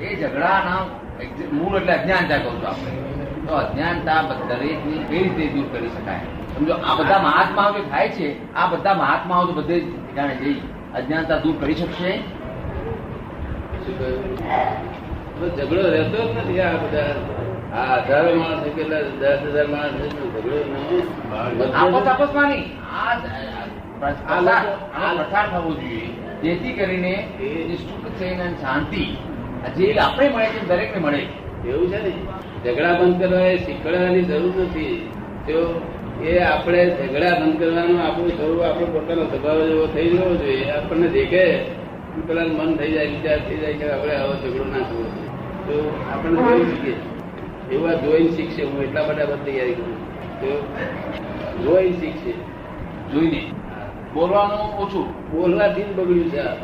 એ ઝઘડાના મૂળ એટલે અજ્ઞાનતા કહું છું આપણે. તો અજ્ઞાનતા દરેકની કઈ રીતે દૂર કરી શકાય? સમજો આ બધા મહાત્માઓ જે થાય છે આ બધા મહાત્માઓ તો બધે જ ઠેકાણે જઈ અજ્ઞાનતા દૂર કરી શકશે? ઝઘડો રહેતો જ નથી આ બધા. આ હજારો માણસ કેટલા દસ હજાર માણસ ઝઘડો નહીં. આપસ આપસમાં નહીં આ પ્રસાર થવો જોઈએ. જેથી કરીને છે અને શાંતિ જે આપણે મળે છે દરેકને મળે એવું છે ને. ઝઘડા બંધ કરવા એ શીખવાની જરૂર નથી. તો એ આપણે ઝઘડા બંધ કરવાનું આપણું સ્વરૂપ આપણો પોતાનો સ્વભાવ જેવો થઈ જવો જોઈએ આપણને દેખે પેલા મન થઈ જાય વિચાર થઈ જાય કે આપણે આવો ઝઘડો ના થવો તો આપણને જોઈ શકીએ એવા જોઈને શીખશે. હું એટલા માટે આ બધી તૈયારી કરું તો જોઈને શીખશે. જોઈને. બોલવાનું ઓછું. બોલવાથી જ બગડ્યું છે આ.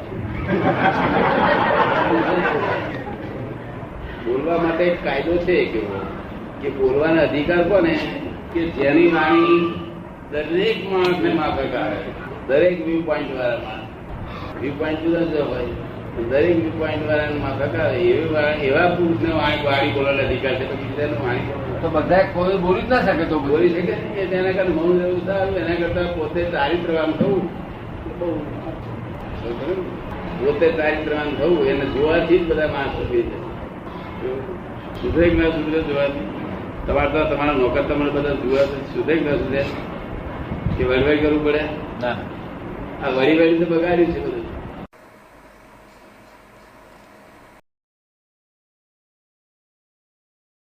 બોલવા માટે એક કાયદો છે કેવો કે બોલવાનો અધિકાર કોને? કે જેની વાણી દરેક માણસને માફક આવે દરેક વ્યૂ પોઈન્ટ વાળામાં. વ્યૂ પોઈન્ટ જુદા જુદા હોય. દરેક વ્યૂ પોઈન્ટ વાળાને માફક આવે એવી એવા પુરુષને વાણી વાણી બોલવાનો અધિકાર છે તો બીજાનું વાણી તો બધા કોઈ બોલી જ ના શકે તો બોલી શકે કે તેના કરતા મૌન રહેવું સારું. એના કરતા પોતે ચારિત્રવાન થવું. બહુ? પોતે ચારિત્રવાન થવું. એને જોવાથી જ બધા માણસો થઈ જાય સુધરે ના સુધરે જોવાથી? તમારે તો તમારા નોકર તમને બધા જોવા સુધરે ના સુધરે કે વળવાઈ કરવું પડે? ના. આ વળી વળી તો બગાડ્યું છે બધું.